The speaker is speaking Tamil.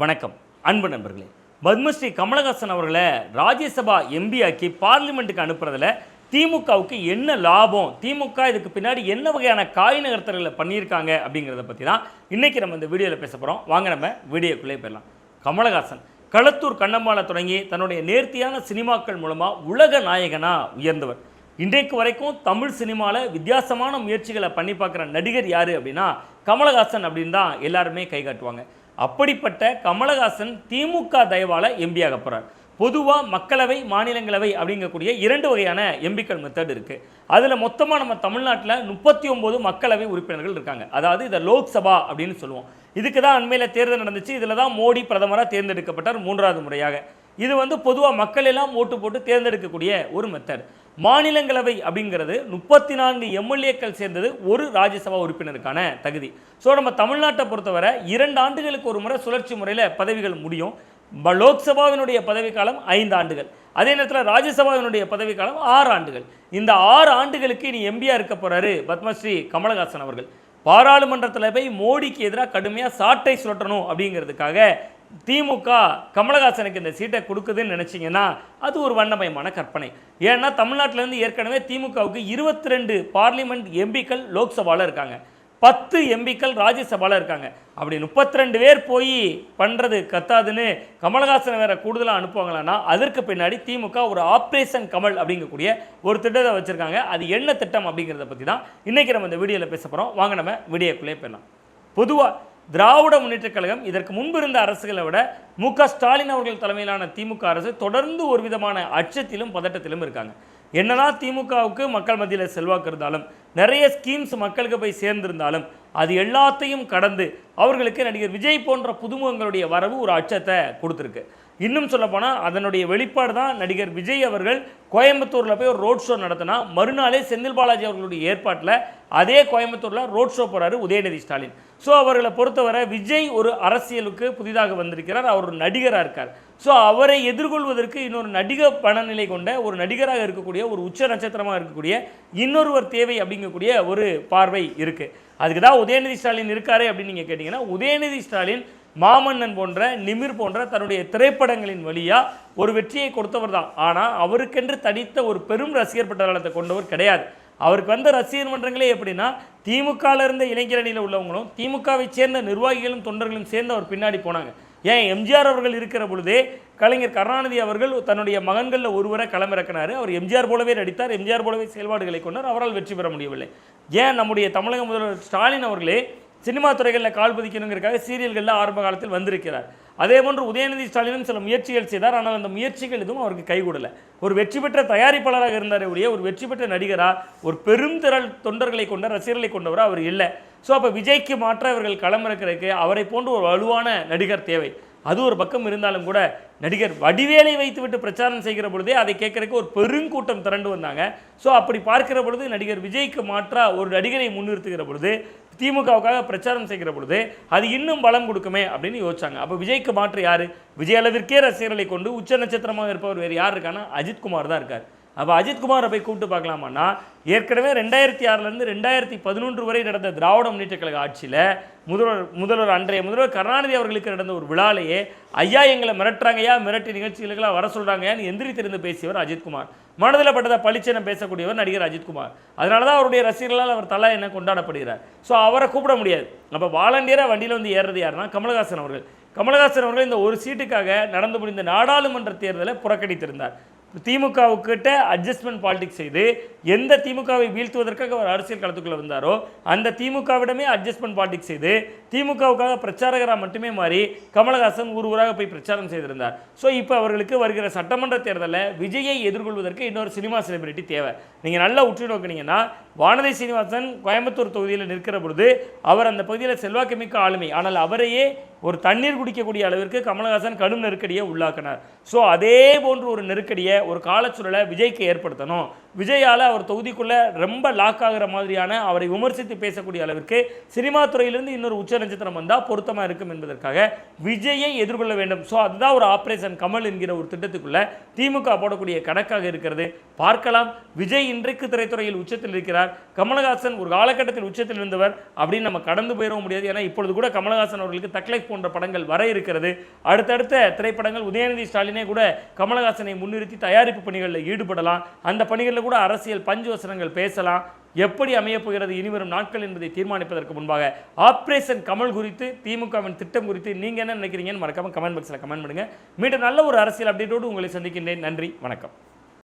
வணக்கம். அன்பு நண்பர்களே பத்மஸ்ரீ கமலஹாசன் அவர்களை ராஜ்யசபா எம்பியாக்கி பார்லிமெண்ட்டுக்கு அனுப்புறதுல திமுகவுக்கு என்ன லாபம்? திமுக இதுக்கு பின்னாடி என்ன வகையான காய் நகர்த்தல்களை பண்ணியிருக்காங்க அப்படிங்கிறத பற்றி தான் இன்றைக்கி நம்ம இந்த வீடியோவில் பேச போகிறோம் வாங்க நம்ம வீடியோக்குள்ளே போயிடலாம். கமலஹாசன் களத்தூர் கண்ணம்மாள தொடங்கி தன்னுடைய நேர்த்தியான சினிமாக்கள் மூலமாக உலக நாயகனாக உயர்ந்தவர். இன்றைக்கு வரைக்கும் தமிழ் சினிமாவில் வித்தியாசமான முயற்சிகளை பண்ணி பார்க்குற நடிகர் யார் அப்படின்னா கமலஹாசன் அப்படின்னு தான் எல்லாருமே கை காட்டுவாங்க. அப்படிப்பட்ட கமலஹாசன் திமுக தயவால் எம்பியாக போகிறார் பொதுவாக மக்களவை மாநிலங்களவை அப்படிங்கக்கூடிய இரண்டு வகையான எம்பிக்கள் மெத்தட் இருக்குது அதில் மொத்தமாக நம்ம தமிழ்நாட்டில் முப்பத்தி ஒம்பது மக்களவை உறுப்பினர்கள் இருக்காங்க. அதாவது இதை லோக்சபா அப்படின்னு சொல்லுவோம். இதுக்கு தான் அண்மையில் தேர்தல் நடந்துச்சு. இதில் தான் மோடி பிரதமராக தேர்ந்தெடுக்கப்பட்டார் மூன்றாவது முறையாக. இது வந்து பொதுவாக மக்கள் எல்லாம் ஓட்டு போட்டு தேர்ந்தெடுக்கக்கூடிய ஒரு மெத்தட் மாநிலங்களவை அப்படிங்கிறது முப்பத்தி நான்கு எம்எல்ஏக்கள் சேர்ந்தது ஒரு ராஜ்யசபா உறுப்பினருக்கான தகுதி. ஸோ நம்ம தமிழ்நாட்டை பொறுத்தவரை இரண்டு ஆண்டுகளுக்கு ஒரு முறை சுழற்சி முறையில் பதவிகள் முடியும். ப- லோக்சபாவினுடைய பதவிக்காலம் ஐந்து ஆண்டுகள். அதே நேரத்தில் ராஜ்யசபாவினுடைய பதவிக்காலம் ஆறு ஆண்டுகள். இந்த ஆறு ஆண்டுகளுக்கு இனி எம்பியாக இருக்க போகிறாரு பத்மஸ்ரீ கமலஹாசன் அவர்கள். பாராளுமன்றத்தில் போய் மோடிக்கு எதிராக கடுமையாக சாட்டை சுழற்றணும் அப்படிங்கிறதுக்காக திமுக கமலஹாசனுக்கு இந்த சீட்டை கொடுக்குதுன்னு நினச்சிங்கன்னா அது ஒரு வண்ணமயமான கற்பனை. ஏன்னா தமிழ்நாட்டிலேருந்து ஏற்கனவே திமுகவுக்கு இருபத்தி ரெண்டு பார்லிமெண்ட் எம்பிக்கள் லோக்சபாவில் இருக்காங்க. பத்து எம்பிக்கள் ராஜ்யசபாவில் இருக்காங்க. அப்படி முப்பத்தி ரெண்டு பேர் போய் பண்ணுறது கத்தாதுன்னு கமலஹாசனை வேற கூடுதலாக அனுப்புவாங்களான்னா அதற்கு பின்னாடி திமுக ஒரு ஆப்ரேஷன் கமல் அப்படிங்கக்கூடிய ஒரு திட்டத்தை வச்சுருக்காங்க. அது என்ன திட்டம் அப்படிங்கிறத பற்றி தான் இன்றைக்கி நம்ம இந்த வீடியோவில் பேச போகிறோம் வாங்க நம்ம வீடியோக்குள்ளேயே போயிடலாம். பொதுவாக திராவிட முன்னேற்றக் கழகம் இதற்கு முன்பு இருந்த அரசுகளை விட மு க ஸ்டாலின் அவர்கள் தலைமையிலான திமுக அரசு தொடர்ந்து ஒரு விதமான அச்சத்திலும் பதட்டத்திலும் இருக்காங்க. என்னதான் திமுகவுக்கு மக்கள் மத்தியில் செல்வாக்கு இருந்தாலும் நிறைய ஸ்கீம்ஸ் மக்களுக்கு போய் சேர்ந்திருந்தாலும் அது எல்லாத்தையும் கடந்து அவர்களுக்கு நடிகர் விஜய் போன்ற புதுமுகங்களுடைய வரவு ஒரு அச்சத்தை கொடுத்துருக்கு. இன்னும் சொல்லப்போனால் அதனுடைய வெளிப்பாடு தான் நடிகர் விஜய் அவர்கள் கோயம்புத்தூரில் போய் ஒரு ரோட் ஷோ நடத்தினா மறுநாளே செந்தில் பாலாஜி அவர்களுடைய ஏற்பாட்டில் அதே கோயம்புத்தூரில் ரோட் ஷோ போகிறாரு உதயநிதி ஸ்டாலின். ஸோ அவர்களை பொறுத்தவரை விஜய் ஒரு அரசியலுக்கு புதிதாக வந்திருக்கிறார். அவர் ஒரு நடிகராக இருக்கார். ஸோ அவரை எதிர்கொள்வதற்கு இன்னொரு நடிக பணநிலை கொண்ட ஒரு நடிகராக இருக்கக்கூடிய ஒரு உச்ச நட்சத்திரமாக இருக்கக்கூடிய இன்னொருவர் தேவை அப்படிங்கக்கூடிய ஒரு பார்வை இருக்குது அதுக்கு தான் உதயநிதி ஸ்டாலின் இருக்காரு அப்படின்னு நீங்கள் கேட்டிங்கன்னா உதயநிதி ஸ்டாலின் மாமன்னன் போன்ற நிமிர் போன்ற தன்னுடைய திரைப்படங்களின் வழியாக ஒரு வெற்றியை கொடுத்தவர் தான். ஆனால் அவருக்கென்று தனித்த ஒரு பெரும் ரசிகர் பட்டாளத்தை கொண்டவர் கிடையாது. அவருக்கு வந்த ரசிகர் மன்றங்களே எப்படின்னா திமுகவில் இருந்த இளைஞரணியில் உள்ளவங்களும் திமுகவை சேர்ந்த நிர்வாகிகளும் தொண்டர்களும் சேர்ந்து அவர் பின்னாடி போனாங்க. ஏன் எம்ஜிஆர் அவர்கள் இருக்கிற பொழுதே கலைஞர் கருணாநிதி அவர்கள் தன்னுடைய மகன்களில் ஒருவரை களமிறக்கினார். அவர் எம்ஜிஆர் போலவே நடித்தார் எம்ஜிஆர் போலவே செயல்பாடுகளை கொண்டார். அவரால் வெற்றி பெற முடியவில்லை. ஏன் நம்முடைய தமிழக முதல்வர் ஸ்டாலின் அவர்களே சினிமா துறைகளில் கால் பதிக்கணுங்கிறக்காக சீரியல்களில் ஆரம்ப காலத்தில் வந்திருக்கிறார். அதே போன்று உதயநிதி ஸ்டாலினும் சில முயற்சிகள் செய்தார். ஆனால் அந்த முயற்சிகள் எதுவும் அவருக்கு கைகூடலை. ஒரு வெற்றி பெற்ற தயாரிப்பாளராக இருந்தாரே ஒழிய ஒரு வெற்றி பெற்ற நடிகராக ஒரு பெருந்திரள் தொண்டர்களை கொண்ட ரசிகர்களை கொண்டவராக அவர் இல்லை. ஸோ அப்போ விஜய்க்கு மாற்ற இவர்கள் களமிறக்கிறதுக்கு அவரை போன்று ஒரு வலுவான நடிகர் தேவை. அது ஒரு பக்கம் இருந்தாலும் கூட நடிகர் வடிவேலை வைத்துவிட்டு பிரச்சாரம் செய்கிற பொழுதே அதை கேட்கறதுக்கு ஒரு பெருங்கூட்டம் திரண்டு வந்தாங்க. ஸோ அப்படி பார்க்கிற பொழுது நடிகர் விஜய்க்கு மாற்றாக ஒரு நடிகரை முன்னிறுத்துகிற பொழுது திமுகவுக்காக பிரச்சாரம் செய்கிற பொழுது அது இன்னும் பலம் கொடுக்குமே அப்படின்னு யோசிச்சாங்க. அப்போ விஜய்க்கு மாற்று யார்? விஜய் அளவிற்கே ரசிகர்களை கொண்டு உச்ச நட்சத்திரமாக இருப்பவர் வேறு யார் இருக்கான்னா அஜித்குமார் தான் இருக்கார். அப்போ அஜித்குமாரை போய் கூப்பிட்டு பார்க்கலாமான்னா ஏற்கனவே ரெண்டாயிரத்தி ஆறுலேருந்து ரெண்டாயிரத்தி பதினொன்று வரை நடந்த திராவிட முன்னேற்ற கழக ஆட்சியில் முதல்வர் முதல்வர் அன்றைய முதல்வர் கருணாநிதி அவர்களுக்கு நடந்த ஒரு விழாலேயே ஐயா எங்களை மிரட்டுறாங்கய்யா மிரட்டி நிகழ்ச்சிகளுக்கெல்லாம் வர சொல்கிறாங்கன்னு எந்திரித்திருந்து பேசியவர் அஜித்குமார் மனதில் பட்டதை பளிச்சென பேசக்கூடியவர் நடிகர் அஜித்குமார் அதனால தான் அவருடைய ரசிகர்களால் அவர் தலை என்ன கொண்டாடப்படுகிறார். ஸோ அவரை கூப்பிட முடியாது. அப்போ வாலண்டியராக வண்டியில் வந்து ஏறுறது யாருன்னா கமலஹாசன் அவர்கள். கமலஹாசன் அவர்கள் இந்த ஒரு சீட்டுக்காக நடந்து முடிந்த நாடாளுமன்ற தேர்தலை புறக்கணித்திருந்தார். திமுகவுக்கிட்ட அட்ஜஸ்ட்மெண்ட் பாலிடிக்ஸ் செய்து எந்த திமுகவை வீழ்த்துவதற்காக அவர் அரசியல் களத்துக்குள்ள வந்தாரோ அந்த திமுகவிடமே அட்ஜஸ்ட்மெண்ட் பாலிடிக்ஸ் செய்து திமுகவுக்காக பிரச்சாரகராக மட்டுமே மாறி கமலஹாசன் ஊர் ஊராக போய் பிரச்சாரம் செய்திருந்தார். ஸோ இப்போ அவர்களுக்கு வருகிற சட்டமன்ற தேர்தலில் விஜயை எதிர்கொள்வதற்கு இன்னொரு சினிமா செலிபிரிட்டி தேவை. நீங்கள் நல்லா உற்று நோக்கினீங்கன்னா வானதி சீனிவாசன் கோயம்புத்தூர் தொகுதியில் நிற்கிற பொழுது அவர் அந்த பகுதியில் செல்வாக்குமிக்க ஆளுமை. ஆனால் அவரையே ஒரு தண்ணீர் குடிக்கக்கூடிய அளவிற்கு கமலஹாசன் கடும் நெருக்கடியை உள்ளாக்கினார். ஸோ அதே போன்ற ஒரு நெருக்கடியை ஒரு காலச்சூழலை விஜய்க்கு ஏற்படுத்தணும். விஜயால் அவர் தொகுதிக்குள்ளே தொகுதிக்குள்ள ரொம்ப லாக் ஆகிற மாதிரியான அவரை விமர்சித்து பேசக்கூடிய அளவிற்கு சினிமா துறையிலிருந்து இன்னொரு உச்ச நட்சத்திரம் வந்தால் பொருத்தமாக இருக்கும் என்பதற்காக விஜயை எதிர்கொள்ள வேண்டும். ஸோ அதுதான் ஒரு ஆபரேஷன் கமல் என்கிற ஒரு திட்டத்துக்குள்ள திமுக போடக்கூடிய கணக்காக இருக்கிறது. பார்க்கலாம். விஜய் இன்றைக்கு திரைத்துறையில் உச்சத்தில் இருக்கிறார். கமலஹாசன் ஒரு காலகட்டத்தில் உச்சத்தில் இருந்தவர். அப்படின்னு நம்ம கடந்து போயிடவும் முடியாது. ஏன்னா இப்பொழுது கூட கமலஹாசன் அவர்களுக்கு தக்லைஃப் போன்ற படங்கள் வர இருக்கிறது. அடுத்தடுத்த திரைப்படங்கள் உதயநிதி ஸ்டாலினே கூட கமலஹாசனை முன்னிறுத்தி தயாரிப்பு பணிகளில் ஈடுபடலாம். அந்த பணிகளில் கூட அரசியல் பஞ்சு வசனங்கள் பேசலாம். எப்படி அமையப் போகிறது இனிவரும் நாட்கள் என்பதை தீர்மானிப்பதற்கு முன்பாக ஆப்ரேஷன் கமல் குறித்து திமுகவின் திட்டம் குறித்து நீங்கள் என்ன நினைக்கிறீங்கன்னு மறக்காம கமெண்ட் பாக்ஸில் கமெண்ட் பண்ணுங்க. மீண்டும் நல்ல ஒரு அரசியல் அப்டேட்டோடு உங்களை சந்திக்கின்றேன். நன்றி. வணக்கம்.